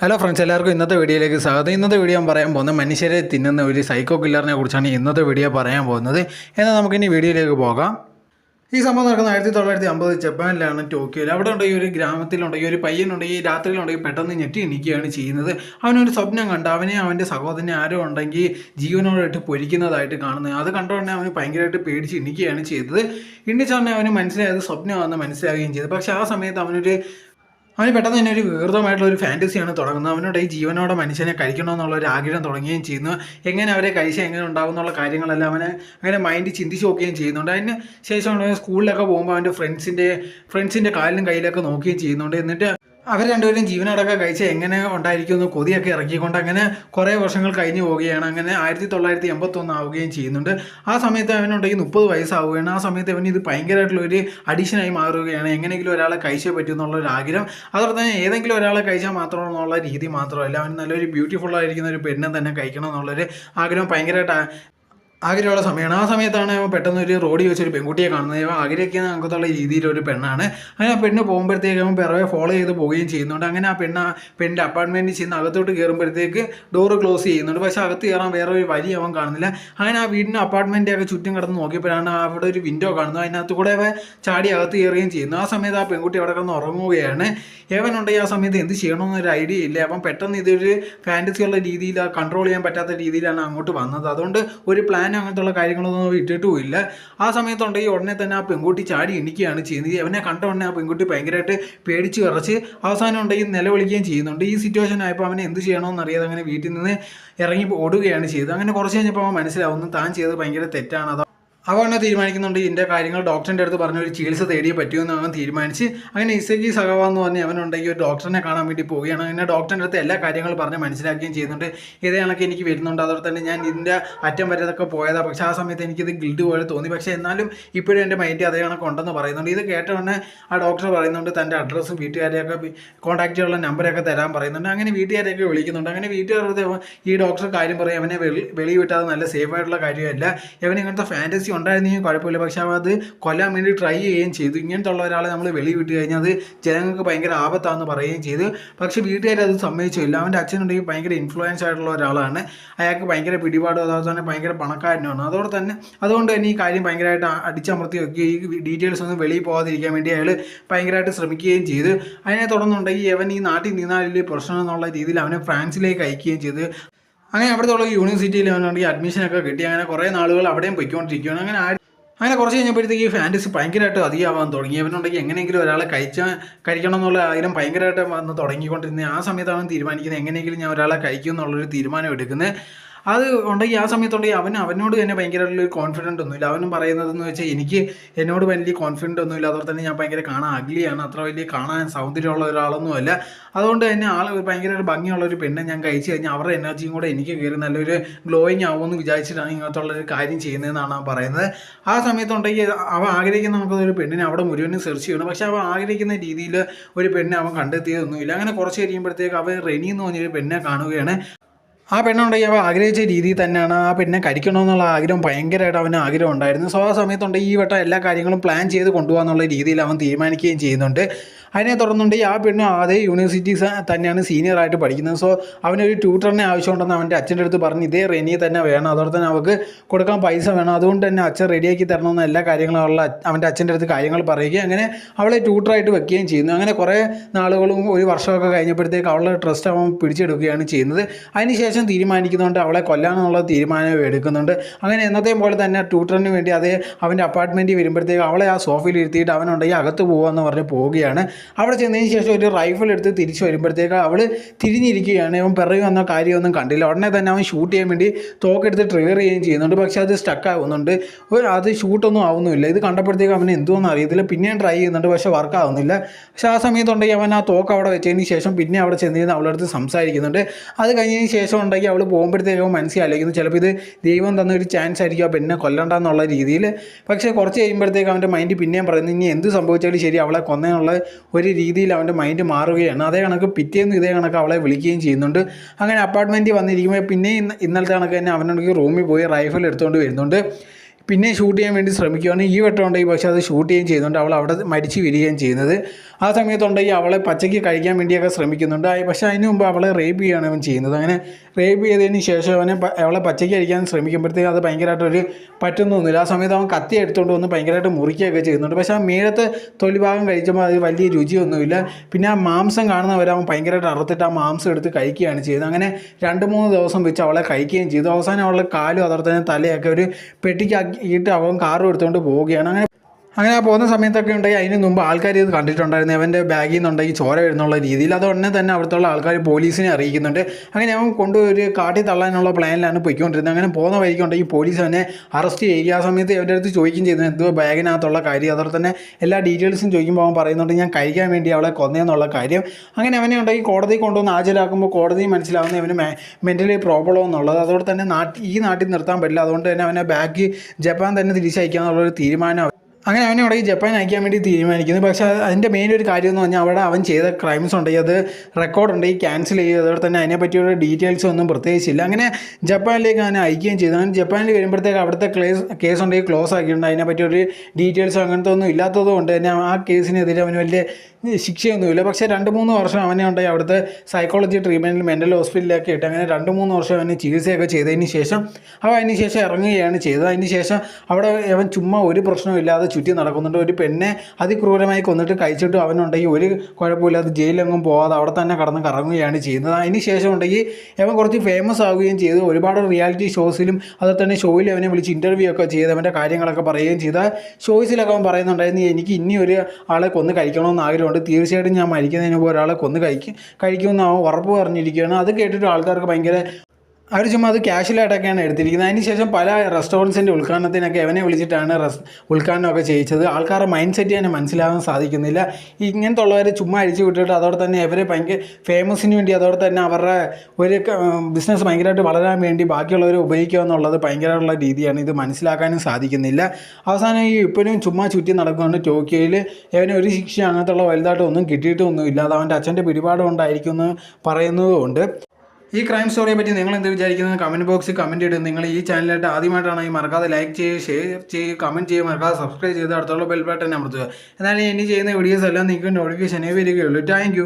Hello friends എല്ലാവർക്കും ഇന്നത്തെ വീഡിയോയിലേക്ക് സ്വാഗതം. ഇന്നത്തെ വീഡിയോ ഞാൻ പറയാൻ പോകുന്നത് മനുഷ്യരെ തിന്നുന്ന ഒരു സൈക്കോ കില്ലറിനെ കുറിച്ചാണ് ഇന്നത്തെ വീഡിയോ പറയാൻ പോകുന്നത്. എന്നാൽ നമുക്കിനി വീഡിയോയിലേക്ക് പോകാം. ഈ സംഭവം നടക്കുന്ന ആയിരത്തി തൊള്ളായിരത്തി അമ്പത് ജപ്പാനിലാണ് ടോക്കിയോയിൽ. അവിടെ ഉണ്ട് ഈ ഒരു ഗ്രാമത്തിലുണ്ട് ഈ ഒരു പയ്യനുണ്ട് ഈ രാത്രിയിലുണ്ടെങ്കിൽ പെട്ടെന്ന് ഞെട്ടി എണീക്കുകയാണ് ചെയ്യുന്നത്. അവനൊരു സ്വപ്നം കണ്ട് അവനെ അവന്റെ സഹോദരനെ ആരോ ഉണ്ടെങ്കിൽ ജീവനോടായിട്ട് പൊരിക്കുന്നതായിട്ട് കാണുന്നത്. അത് കണ്ടുകൊണ്ട് അവന് ഭയങ്കരമായിട്ട് പേടിച്ച് എണീക്കുകയാണ് ചെയ്തത്. എണ്ണിച്ചോടനെ അവന് മനസ്സിലായത് സ്വപ്നമാണെന്ന് മനസ്സിലാവുകയും ചെയ്തു. പക്ഷേ ആ സമയത്ത് അവനൊരു അവന് പെട്ടെന്ന് തന്നെ ഒരു വികൃതമായിട്ടുള്ള ഒരു ഫാന്റസിയാണ് തുടങ്ങുന്നത്. അവനോട് ഈ ജീവനോടെ മനുഷ്യനെ കഴിക്കണമെന്നുള്ള ഒരു ആഗ്രഹം തുടങ്ങുകയും ചെയ്യുന്നു. എങ്ങനെ അവരെ കഴിച്ചാൽ എങ്ങനെ ഉണ്ടാകും എന്നുള്ള കാര്യങ്ങളെല്ലാം അവനെ അങ്ങനെ മൈൻഡ് ചിന്തിച്ച് നോക്കുകയും ചെയ്യുന്നുണ്ട്. അതിന് ശേഷം സ്കൂളിലൊക്കെ പോകുമ്പോൾ അവന്റെ ഫ്രണ്ട്സിന്റെ ഫ്രണ്ട്സിന്റെ കാലിലും കയ്യിലൊക്കെ നോക്കുകയും ചെയ്യുന്നുണ്ട്. എന്നിട്ട് അവർ രണ്ടുപേരും ജീവനടക്കം കഴിച്ച് എങ്ങനെ ഉണ്ടായിരിക്കുമെന്ന് കൊതിയൊക്കെ ഇറക്കിക്കൊണ്ട് അങ്ങനെ കുറേ വർഷങ്ങൾ കഴിഞ്ഞു പോവുകയാണ്. അങ്ങനെ ആയിരത്തി തൊള്ളായിരത്തി എൺപത്തൊന്ന് ആവുകയും ചെയ്യുന്നുണ്ട്. ആ സമയത്ത് അവനുണ്ടെങ്കിൽ മുപ്പത് വയസ്സാവുകയാണ്. ആ സമയത്ത് അവന് ഇത് ഭയങ്കരമായിട്ടുള്ള ഒരു അഡീഷനായി മാറുകയാണ്. എങ്ങനെയെങ്കിലും ഒരാളെ കഴിച്ചേ പറ്റൂ എന്നുള്ള ഒരു ആഗ്രഹം. അതോടൊപ്പം തന്നെ ഏതെങ്കിലും ഒരാളെ കഴിച്ചാൽ മാത്രമെന്നുള്ള രീതി മാത്രമല്ല. അവൻ നല്ലൊരു ബ്യൂട്ടിഫുൾ ആയിരിക്കുന്ന ഒരു പെണ്ണെ തന്നെ കഴിക്കണം എന്നുള്ളൊരു ആഗ്രഹം ഭയങ്കരമായിട്ട് ആഗ്രഹമുള്ള സമയമാണ്. ആ സമയത്താണ് അവൻ പെട്ടെന്ന് ഒരു റോഡിൽ വെച്ചൊരു പെൺകുട്ടിയെ കാണുന്നത്. ആഗ്രഹിക്കുന്ന അങ്ങനത്തുള്ള രീതിയിലൊരു പെണ്ണാണ്. അങ്ങനെ ആ പെണ്ണ് പോകുമ്പോഴത്തേക്ക് അവൻ പിറവെ ഫോളോ ചെയ്ത് പോവുകയും ചെയ്യുന്നുണ്ട്. അങ്ങനെ ആ പെണ്ണ് ആ പെണ്ണിന്റെ അപ്പാർട്ട്മെന്റിൽ ചെന്ന് അകത്തോട്ട് കയറുമ്പോഴത്തേക്ക് ഡോറ് ക്ലോസ് ചെയ്യുന്നുണ്ട്. പക്ഷേ അകത്ത് കയറാൻ വേറെ ഒരു വരി അവൻ കാണുന്നില്ല. അങ്ങനെ ആ വീടിന്റെ അപ്പാർട്ട്മെന്റ് ഒക്കെ ചുറ്റും കിടന്ന് നോക്കിയപ്പോഴാണ് അവിടെ ഒരു വിൻഡോ കാണുന്നത്. അതിനകത്ത് കൂടെ അവൻ ചാടി അകത്ത് കയറുകയും ചെയ്യുന്നു. ആ സമയത്ത് ആ പെൺകുട്ടി അവിടെ കിടന്ന് ഉറങ്ങുകയാണ്. ഏവനുണ്ടെങ്കിൽ ആ സമയത്ത് എന്ത് ചെയ്യണമെന്നൊരു ഐഡിയ ഇല്ല. അപ്പം പെട്ടെന്ന് ഇതൊരു ഫാന്റസിയുള്ള രീതിയിൽ കൺട്രോൾ ചെയ്യാൻ പറ്റാത്ത രീതിയിലാണ് അങ്ങോട്ട് വന്നത്. അതുകൊണ്ട് ഒരു പ്ലാൻ അങ്ങനത്തുള്ള കാര്യങ്ങളൊന്നും ഇട്ടിട്ടുമില്ല. ആ സമയത്തുണ്ടെങ്കിൽ ഉടനെ തന്നെ ആ പെൺകുട്ടി ചാടി എണിക്കുകയാണ് ചെയ്യുന്നത്. അവനെ കണ്ട ഉടനെ ആ പെൺകുട്ടി ഭയങ്കരമായിട്ട് പേടിച്ച് വിറച്ച് അവസാനം ഉണ്ടെങ്കിൽ നിലവിളിക്കുകയും ചെയ്യുന്നുണ്ട്. ഈ സിറ്റുവേഷൻ ആയപ്പോൾ അവനെ എന്ത് ചെയ്യണമെന്ന് അറിയാതെ അങ്ങനെ വീട്ടിൽ നിന്ന് ഇറങ്ങി ഓടുകയാണ് ചെയ്തത്. അങ്ങനെ കുറച്ച് കഴിഞ്ഞപ്പോൾ അവൻ മനസ്സിലാവുന്നു താൻ ചെയ്തത് ഭയങ്കര തെറ്റാണ്. അതോ അവൻ എന്നെ തീരുമാനിക്കുന്നുണ്ട്. ഇതിന്റെ കാര്യങ്ങൾ ഡോക്ടറിന്റെ അടുത്ത് പറഞ്ഞ ഒരു ചികിത്സ തേടിയേ പറ്റുമെന്ന് അവൻ തീരുമാനിച്ച് അങ്ങനെ ഇസക്കി സഹവ എന്ന് പറഞ്ഞ് അവനുണ്ടെങ്കിൽ ഒരു ഡോക്ടറിനെ കാണാൻ വേണ്ടി പോവുകയാണ്. അങ്ങനെ ഡോക്ടറിന്റെ അടുത്ത് എല്ലാ കാര്യങ്ങളും പറഞ്ഞ് മനസ്സിലാക്കുകയും ചെയ്യുന്നുണ്ട്. ഇതേ കണക്ക് എനിക്ക് വരുന്നുണ്ട്. അതോടെ തന്നെ ഞാൻ ഇതിന്റെ അറ്റം വരതൊക്കെ പോയതാണ് പക്ഷേ ആ സമയത്ത് എനിക്കിത് ഗിൽഡ് പോലെ തോന്നി. പക്ഷേ എന്നാലും ഇപ്പോഴും എന്റെ മൈൻഡ് അതേ കണക്ക് ഉണ്ടെന്ന് പറയുന്നുണ്ട്. ഇത് കേട്ട ഉടനെ ആ ഡോക്ടർ പറയുന്നുണ്ട് തന്റെ അഡ്രസ്സും വീട്ടുകാരെയൊക്കെ കോൺടാക്റ്റ് ചെയ്യാനുള്ള നമ്പറൊക്കെ തരാൻ പറയുന്നുണ്ട്. അങ്ങനെ വീട്ടുകാരെയൊക്കെ വിളിക്കുന്നുണ്ട്. അങ്ങനെ വീട്ടുകാരുടെ ഈ ഡോക്ടർ കാര്യം പറയും. അവനെ വെളി വെളി വിട്ടാൽ നല്ല സേഫ് ആയിട്ടുള്ള കാര്യമല്ല. ഇവൻ ഇങ്ങനത്തെ ഫാന്റസി ഉണ്ടായിരുന്നെങ്കിൽ കുഴപ്പമില്ല. പക്ഷെ അത് കൊല്ലാൻ വേണ്ടി ട്രൈ ചെയ്യുകയും ചെയ്തു. ഇങ്ങനത്തെ ഉള്ള ഒരാളെ നമ്മൾ വെളി വിട്ട് കഴിഞ്ഞാൽ അത് ജനങ്ങൾക്ക് ഭയങ്കര ആപത്താണെന്ന് പറയുകയും ചെയ്തു. പക്ഷേ വീട്ടുകാർ അത് സമ്മതിച്ചില്ല. അവന്റെ അച്ഛനുണ്ടെങ്കിൽ ഭയങ്കര ഇൻഫ്ലുവൻസ് ആയിട്ടുള്ള ഒരാളാണ്. അയാൾക്ക് ഭയങ്കര പിടിപാടും അതുപോലെ തന്നെ ഭയങ്കര പണക്കാരനുമാണ്. അതോടെ തന്നെ അതുകൊണ്ട് തന്നെ ഈ കാര്യം ഭയങ്കരമായിട്ട് അടിച്ചമർത്തി വെക്കുകയും ഈ ഡീറ്റെയിൽസ് ഒന്നും വെളിയിൽ പോകാതിരിക്കാൻ വേണ്ടി അയാൾ ഭയങ്കരമായിട്ട് ശ്രമിക്കുകയും ചെയ്തു. അതിനെ തുടർന്നുണ്ടെങ്കിൽ അവൻ ഈ നാട്ടിൽ നിന്നാലും പ്രശ്നം എന്നുള്ള രീതിയിൽ അവനെ ഫ്രാൻസിലേക്ക് അയക്കുകയും ചെയ്തു. അങ്ങനെ അവിടുത്തെ ഉള്ള യൂണിവേഴ്സിറ്റിയിൽ അവനുണ്ടെങ്കിൽ അഡ്മിഷനൊക്കെ കിട്ടി. അങ്ങനെ കുറേ നാളുകൾ അവിടെയും പൊയ്ക്കൊണ്ടിരിക്കുകയാണ് അങ്ങനെ അങ്ങനെ കുറച്ച് കഴിഞ്ഞപ്പോഴത്തേക്ക് ഈ ഫാന്റസി ഭയങ്കരമായിട്ട് അധികമാവാൻ തുടങ്ങി. അവനുണ്ടെങ്കിൽ എങ്ങനെയെങ്കിലും ഒരാളെ കഴിച്ച കഴിക്കണം എന്നുള്ള ആഗ്രഹം ഭയങ്കരമായിട്ട് വന്ന് തുടങ്ങിക്കൊണ്ടിരുന്നത് ആ സമയത്താണ് തീരുമാനിക്കുന്നത് എങ്ങനെയെങ്കിലും ഞാൻ ഒരാളെ കഴിക്കും എന്നുള്ളൊരു തീരുമാനം എടുക്കുന്നത്. അത് ഉണ്ടെങ്കിൽ ആ സമയത്തുണ്ടെങ്കിൽ അവൻ അവനോട് തന്നെ ഭയങ്കരമായിട്ടുള്ള കോൺഫിഡന്റ് ഒന്നുമില്ല. അവനും പറയുന്നതെന്ന് വെച്ചാൽ എനിക്ക് എന്നോട് വലിയ കോൺഫിഡന്റ് ഒന്നുമില്ല. അതുപോലെ തന്നെ ഞാൻ ഭയങ്കര കാണാൻ അഗ്ലിയാണ് അത്ര വലിയ കാണാൻ സൗന്ദര്യമുള്ള ഒരാളൊന്നുമല്ല അതുകൊണ്ട് തന്നെ ആൾ ഭയങ്കര ഒരു ഭംഗിയുള്ള ഒരു പെണ്ണെ ഞാൻ കഴിച്ചു കഴിഞ്ഞാൽ അവരുടെ എനർജിയും കൂടെ എനിക്ക് കയറി നല്ലൊരു ഗ്ലോയിങ് ആവുമെന്ന് വിചാരിച്ചിട്ടാണ് ഇങ്ങനത്തുള്ള ഒരു കാര്യം ചെയ്യുന്നതെന്നാണ് അവൻ പറയുന്നത്. ആ സമയത്തുണ്ടെങ്കിൽ അവൻ ആഗ്രഹിക്കുന്ന നമുക്കൊരു പെണ്ണിനെ അവിടെ മുഴുവനും സെർച്ച് ചെയ്യണം. പക്ഷേ അവൻ ആഗ്രഹിക്കുന്ന രീതിയിൽ ഒരു പെണ്ണെ അവൻ കണ്ടെത്തിയതൊന്നുമില്ല. അങ്ങനെ കുറച്ച് കഴിയുമ്പോഴത്തേക്ക് അവൻ റെനി എന്ന് പറഞ്ഞൊരു പെണ്ണെ കാണുകയാണ്. ആ പെണ്ണുണ്ടെങ്കിൽ അവൻ ആഗ്രഹിച്ച രീതിയിൽ തന്നെയാണ്. ആ പെണ്ണെ കഴിക്കണമെന്നുള്ള ആഗ്രഹം ഭയങ്കരമായിട്ട് അവന് ആഗ്രഹം ഉണ്ടായിരുന്നു. സോ ആ സമയത്തുണ്ട് ഈ വട്ടം എല്ലാ കാര്യങ്ങളും പ്ലാൻ ചെയ്ത് കൊണ്ടുപോകാന്നുള്ള രീതിയിൽ അവൻ തീരുമാനിക്കുകയും ചെയ്യുന്നുണ്ട്. അതിനെ തുടർന്നുണ്ട് ആ പെണ്ണ് അതേ യൂണിവേഴ്സിറ്റീസ് തന്നെയാണ് സീനിയറായിട്ട് പഠിക്കുന്നത്. സോ അവനൊരു ട്യൂട്ടറിനെ ആവശ്യമുണ്ടെന്ന് അവന്റെ അച്ഛന്റെ അടുത്ത് പറഞ്ഞ് ഇതേ റെനിയെ തന്നെ വേണം. അതോടെ തന്നെ അവൾക്ക് കൊടുക്കാൻ പൈസ വേണം. അതുകൊണ്ട് തന്നെ അച്ഛൻ റെഡിയാക്കി തരണമെന്ന് എല്ലാ കാര്യങ്ങളും അവളുടെ അവന്റെ അച്ഛന്റെ അടുത്ത് കാര്യങ്ങൾ പറയുകയും അങ്ങനെ അവളെ ട്യൂട്ടറായിട്ട് വെക്കുകയും ചെയ്യുന്നു. അങ്ങനെ കുറേ നാളുകളും ഒരു വർഷമൊക്കെ കഴിഞ്ഞപ്പോഴത്തേക്ക് അവളുടെ ട്രസ്റ്റ് അവൻ പിടിച്ചെടുക്കുകയാണ് ചെയ്യുന്നത്. അതിനുശേഷം തീരുമാനിക്കുന്നുണ്ട് അവളെ കൊല്ലാനുള്ള തീരുമാനം എടുക്കുന്നുണ്ട്. അങ്ങനെ എന്നത്തെയും പോലെ തന്നെ ട്യൂട്ടറിന് വേണ്ടി അതേ അവന്റെ അപ്പാർട്ട്മെന്റിൽ വരുമ്പോഴത്തേക്ക് അവളെ ആ സോഫയിൽ ഇരുത്തിയിട്ട് അവനുണ്ടെങ്കിൽ അകത്ത് പോകുമെന്ന് പറഞ്ഞ് പോവുകയാണ്. അവിടെ ചെന്നതിന് ശേഷം ഒരു റൈഫിൾ എടുത്ത് തിരിച്ചു വരുമ്പോഴത്തേക്ക് അവൾ തിരിഞ്ഞിരിക്കുകയാണ്. അവൻ പിറകെ വന്ന കാര്യമൊന്നും കണ്ടില്ല. ഉടനെ തന്നെ അവൻ ഷൂട്ട് ചെയ്യാൻ വേണ്ടി തോക്കെടുത്ത് ട്രിഗർ ചെയ്യുകയും ചെയ്യുന്നുണ്ട്. പക്ഷേ അത് സ്റ്റക്ക് ആവുന്നുണ്ട്. ഒരു അത് ഷൂട്ടൊന്നും ആവുന്നില്ല ഇത് കണ്ടപ്പോഴത്തേക്ക് അവന് എന്തോന്നും അറിയത്തില്ല. പിന്നെയും ട്രൈ ചെയ്യുന്നുണ്ട്. പക്ഷേ വർക്ക് ആവുന്നില്ല. പക്ഷേ ആ സമയത്തുണ്ടെങ്കിൽ അവൻ ആ തോക്ക് അവിടെ വെച്ചതിന് ശേഷം പിന്നെ അവിടെ ചെന്നിരുന്ന് അവളടുത്ത് സംസാരിക്കുന്നുണ്ട്. അത് കഴിഞ്ഞതിന് ശേഷം ഉണ്ടെങ്കിൽ അവൾ പോകുമ്പോഴത്തേക്ക് അവൻ മനസ്സിലായിരിക്കുന്നു ചിലപ്പോൾ ഇത് ദൈവം തന്ന ഒരു ചാൻസ് ആയിരിക്കും ആ പെണ്ണെ കൊല്ലണ്ടെന്നുള്ള രീതിയിൽ. പക്ഷേ കുറച്ച് കഴിയുമ്പോഴത്തേക്ക് അവന്റെ മൈൻഡ് പിന്നെയും പറയുന്നു ഇനി എന്ത് സംഭവിച്ചാലും ശരി അവളെ കൊന്നതിനുള്ള ഒരു രീതിയിൽ അവന്റെ മൈൻഡ് മാറുകയാണ്. അതേ കണക്ക് പിറ്റേന്ന് ഇതേ കണക്ക് അവളെ വിളിക്കുകയും ചെയ്യുന്നുണ്ട്. അങ്ങനെ അപ്പാർട്ട്മെന്റിൽ വന്നിരിക്കുമ്പോൾ പിന്നെ ഇന്ന് ഇന്നലത്തെ കണക്ക് തന്നെ അവനുണ്ടെങ്കിൽ റൂമിൽ പോയി റൈഫിൾ എടുത്തുകൊണ്ട് വരുന്നുണ്ട്. പിന്നെ ഷൂട്ട് ചെയ്യാൻ വേണ്ടി ശ്രമിക്കുകയാണ് ഈ വട്ടം ഉണ്ടെങ്കിൽ പക്ഷേ അത് ഷൂട്ട് ചെയ്യുകയും ചെയ്യുന്നുണ്ട്. അവൾ അവിടെ മരിച്ചു വരികയും ചെയ്യുന്നത്. ആ സമയത്തുണ്ടെങ്കിൽ അവളെ പച്ചയ്ക്ക് കഴിക്കാൻ വേണ്ടിയൊക്കെ ശ്രമിക്കുന്നുണ്ട്. പക്ഷേ അതിന് മുമ്പ് അവളെ റേപ്പ് ചെയ്യുകയാണ് അവൻ ചെയ്യുന്നത്. അങ്ങനെ റേപ്പ് ചെയ്തതിന് ശേഷം അവനെ അവളെ പച്ചയ്ക്ക് കഴിക്കാൻ ശ്രമിക്കുമ്പോഴത്തേക്ക് അത് ഭയങ്കരമായിട്ടൊരു പറ്റുന്നൊന്നുമില്ല ആ സമയത്ത് അവൻ കത്തി എടുത്തുകൊണ്ട് വന്ന് ഭയങ്കരമായിട്ട് മുറിക്കുകയൊക്കെ ചെയ്യുന്നുണ്ട്. പക്ഷേ ആ മേഴത്തെ തൊലിഭാഗം കഴിക്കുമ്പോൾ അത് വലിയ രുചിയൊന്നുമില്ല. പിന്നെ ആ മാംസം കാണുന്നവരെ അവൻ ഭയങ്കരമായിട്ട് അറുത്തിട്ട് ആ മാംസം എടുത്ത് കഴിക്കുകയാണ് ചെയ്യുന്നത്. അങ്ങനെ രണ്ട് മൂന്ന് ദിവസം വെച്ച് അവളെ കഴിക്കുകയും ചെയ്തു. അവസാനം അവളുടെ കാലും അതോടെ തന്നെ തലയൊക്കെ ഒരു പെട്ടിക്കാക്കിയിട്ട് അവൻ കാറും എടുത്തുകൊണ്ട് പോവുകയാണ്. അങ്ങനെ അങ്ങനെ പോകുന്ന സമയത്തൊക്കെ ഉണ്ടെങ്കിൽ അതിന് മുമ്പ് ആൾക്കാർ ഇത് കണ്ടിട്ടുണ്ടായിരുന്നു. അവന്റെ ബാഗിൽ നിന്നുണ്ടെങ്കിൽ ചോര വരുന്നുള്ള രീതിയിൽ. അത് ഉടനെ തന്നെ അവിടുത്തെ ആൾക്കാർ പോലീസിനെ അറിയിക്കുന്നുണ്ട്. അങ്ങനെ അവൻ കൊണ്ടുപോയി ഒരു കാട്ടി തള്ളാനുള്ള പ്ലാനിലാണ് പോയിക്കൊണ്ടിരുന്നത്. അങ്ങനെ പോകുന്ന വഴിക്കുണ്ടെങ്കിൽ പോലീസ് അവനെ അറസ്റ്റ് ചെയ്യുക. ആ സമയത്ത് അവരുടെ അടുത്ത് ചോദിക്കുകയും ചെയ്തു. എന്തോ ബാഗിനകത്തുള്ള കാര്യം? അതുപോലെ തന്നെ എല്ലാ ഡീറ്റെയിൽസും ചോദിക്കുമ്പോൾ അവൻ പറയുന്നുണ്ട് ഞാൻ കഴിക്കാൻ വേണ്ടി അവളെ കൊന്നേന്നുള്ള കാര്യം. അങ്ങനെ അവനെ ഉണ്ടെങ്കിൽ കോടതി കൊണ്ടുവന്ന് ഹാജരാക്കുമ്പോൾ കോടതി മനസ്സിലാവുന്ന അവന് മെന്റലി പ്രോബ്ലം എന്നുള്ളത് അതുകൊണ്ട് തന്നെ നാട്ടിൽ ഈ നാട്ടിൽ നിർത്താൻ പറ്റില്ല. അതുകൊണ്ട് തന്നെ അവനെ ബാഗ് ജപ്പാൻ തന്നെ തിരിച്ചയക്കാന്നുള്ളൊരു തീരുമാനം അങ്ങനെ അവനെ അവിടെ ജപ്പാൻ അയക്കാൻ വേണ്ടി തീരുമാനിക്കുന്നു. പക്ഷേ അത് അതിന്റെ മെയിൻ ഒരു കാര്യം എന്ന് പറഞ്ഞാൽ അവിടെ അവൻ ചെയ്ത ക്രൈംസ് ഉണ്ടെങ്കിൽ അത് റെക്കോർഡ് ഉണ്ടെങ്കിൽ ക്യാൻസൽ ചെയ്യുക അതുപോലെ തന്നെ അതിനെ അതിനെപ്പറ്റിയുള്ള ഡീറ്റെയിൽസ് ഒന്നും പ്രത്യേകിച്ചില്ല. അങ്ങനെ ജപ്പാനിലേക്ക് അവനെ അയക്കുകയും ചെയ്തു. അങ്ങനെ ജപ്പാനിൽ വരുമ്പോഴത്തേക്ക് അവിടുത്തെ ക്ലേസ് കേസ് ഉണ്ടെങ്കിൽ ക്ലോസ് ആക്കിയിട്ടുണ്ട്. അതിനെ പറ്റിയൊരു ഡീറ്റെയിൽസ് അങ്ങനത്തെ ഒന്നും ഇല്ലാത്തത് കൊണ്ട് തന്നെ ആ കേസിനെതിരെ അവന് വലിയ ശിക്ഷയൊന്നുമില്ല. പക്ഷേ രണ്ട് മൂന്ന് വർഷം അവനെ ഉണ്ടായി അവിടുത്തെ സൈക്കോളജി ട്രീറ്റ്മെന്റിൽ മെന്റൽ ഹോസ്പിറ്റലിലൊക്കെ ഇട്ട് അങ്ങനെ രണ്ട് മൂന്ന് വർഷം അവന് ചികിത്സയൊക്കെ ചെയ്തതിന് ശേഷം അവൻ അതിന് ശേഷം ഇറങ്ങുകയാണ് ചെയ്തത്. അതിന് ശേഷം അവിടെ അവൻ ചുമ്മാ ഒരു പ്രശ്നവും ഇല്ലാതെ ചുറ്റി നടക്കുന്നുണ്ട്. ഒരു പെണ്ണെ അതിക്രൂരമായി കൊന്നിട്ട് കഴിച്ചിട്ട് അവനുണ്ടെങ്കിൽ ഒരു കുഴപ്പമില്ലാതെ ജയിലെങ്ങും പോകാതെ അവിടെ തന്നെ കടന്ന് കറങ്ങുകയാണ് ചെയ്യുന്നത്. അതിന് ശേഷം ഉണ്ടെങ്കിൽ അവൻ കുറച്ച് ഫേമസ് ആവുകയും ചെയ്തു. ഒരുപാട് റിയാലിറ്റി ഷോസിലും അതുപോലെ തന്നെ ഷോയിൽ അവനെ വിളിച്ച് ഇന്റർവ്യൂ ഒക്കെ ചെയ്ത് അവന്റെ കാര്യങ്ങളൊക്കെ പറയുകയും ചെയ്ത. ഷോയ്സിലൊക്കെ അവൻ പറയുന്നുണ്ടായിരുന്നു എനിക്ക് ഇനി ഒരു ആളെ കൊന്ന് കഴിക്കണമെന്ന് ആഗ്രഹമുണ്ട്. തീർച്ചയായിട്ടും ഞാൻ മരിക്കുന്നതിന് മുമ്പ് ഒരാളെ കൊന്ന് കഴിക്കും കഴിക്കുമെന്ന് അവൻ ഉറപ്പ് പറഞ്ഞിരിക്കുകയാണ്. അത് കേട്ടിട്ട് ആൾക്കാർക്ക് ഭയങ്കര അവർ ചുമ്മാ അത് ക്യാഷ്വലായിട്ടൊക്കെയാണ് എടുത്തിരിക്കുന്നത്. അതിന് ശേഷം പല റെസ്റ്റോറന്റ്സിന്റെ ഉദ്ഘാടനത്തിനൊക്കെ അവനെ വിളിച്ചിട്ടാണ് റെസ് ഉദ്ഘാടനമൊക്കെ ചെയ്യിച്ചത്. ആൾക്കാരുടെ മൈൻഡ് സെറ്റ് തന്നെ മനസ്സിലാവാൻ സാധിക്കുന്നില്ല. ഇങ്ങനത്തെ ഉള്ളവരെ ചുമ്മാ അഴിച്ചു വിട്ടിട്ട് അതോടെ തന്നെ അവരെ ഭയങ്കര ഫേമസിന് വേണ്ടി അതോടെ തന്നെ അവരുടെ ഒരു ബിസിനസ് ഭയങ്കരമായിട്ട് വളരാൻ വേണ്ടി ബാക്കിയുള്ളവരെ ഉപയോഗിക്കുക എന്നുള്ളത് ഭയങ്കരമായിട്ടുള്ള രീതിയാണ്. ഇത് മനസ്സിലാക്കാനും സാധിക്കുന്നില്ല. അവസാനം ഈ ഇപ്പോഴും ചുമ്മാ ചുറ്റി നടക്കുകയാണ് ടോക്കിയോയിൽ അവന് ഒരു ശിക്ഷ അങ്ങനത്തുള്ള വലുതായിട്ടൊന്നും കിട്ടിയിട്ടൊന്നുമില്ല. അത് അവന്റെ അച്ഛന്റെ പിടിപാട് കൊണ്ടായിരിക്കും എന്ന് പറയുന്നതുകൊണ്ട്. ഈ ക്രൈം സ്റ്റോറിയെ പറ്റി നിങ്ങൾ എന്ത് വിചാരിക്കുന്നത് കമന്റ് ബോക്സിൽ കമന്റ് ഇടുക നിങ്ങൾ ഈ ചാനലായിട്ട് ആദ്യമായിട്ടാണെങ്കിൽ മറക്കാതെ ലൈക്ക് ചെയ്യുക ഷെയർ ചെയ്യുക കമന്റ് ചെയ്യുക മറക്കാതെ സബ്സ്ക്രൈബ് ചെയ്ത് അടുത്തുള്ള ബെൽ ബട്ടൺ അമർത്തുക. എന്നാലും ഇനി ചെയ്യുന്ന വീഡിയോസ് എല്ലാം നിങ്ങൾക്ക് നോട്ടിഫിക്കേഷനേ വരികയുള്ളൂ. താങ്ക്